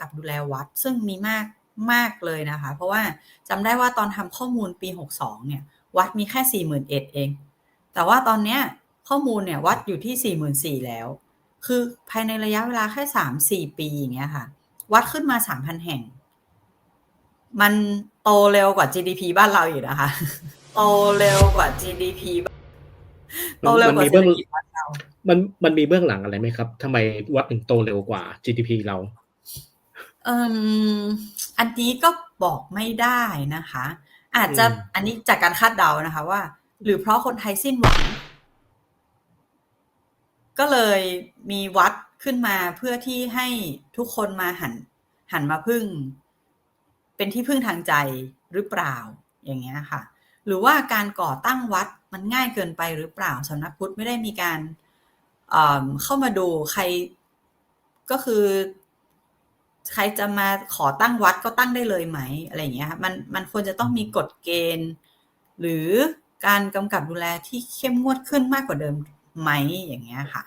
กับดูแลวัด ซึ่งมีมากมากเลยนะคะ เพราะว่าจำได้ว่าตอนทำข้อมูลปี 62 เนี่ย วัดมีแค่ 41,000เอง แต่ว่าตอนเนี้ยข้อมูลเนี่ยวัดอยู่ที่ 44,000 แล้ว คือภายในระยะเวลาแค่ 3-4 ปีอย่างเงี้ยค่ะ วัดขึ้นมา 3,000 แห่ง มันโตเร็วกว่า GDP บ้านเราอยู่นะคะ โตเร็วกว่า GDP โตเร็วกว่าเศรษฐกิจบ้านเรา มันมันมีเบื้องหลังอะไรไหมครับทำไมวัดถึงโตเร็วกว่า GDP เรา เอ่ม อันนี้ก็บอกไม่ได้นะคะ อาจจะอืมอันนี้จากการคาดเดานะคะว่า หรือเพราะคนไทยสิ้นหวัง ก็เลยมีวัดขึ้นมาเพื่อที่ให้ทุกคนมาหัน หันมาพึ่ง เป็นที่พึ่งทางใจหรือเปล่า อย่างเงี้ยค่ะ หรือว่าการก่อตั้งวัดมันง่ายเกินไปหรือเปล่า สำนักพุทธไม่ได้มีการ เอ่อ เข้ามาดูใคร ก็คือ ใครจะมาขอตั้งวัดก็ตั้งได้เลยไหมอะไรอย่างเงี้ยค่ะมันมันควรจะต้องมีกฎเกณฑ์ หรือการกำกับดูแลที่เข้มงวดขึ้นมากกว่าเดิมไหมอย่างเงี้ยค่ะ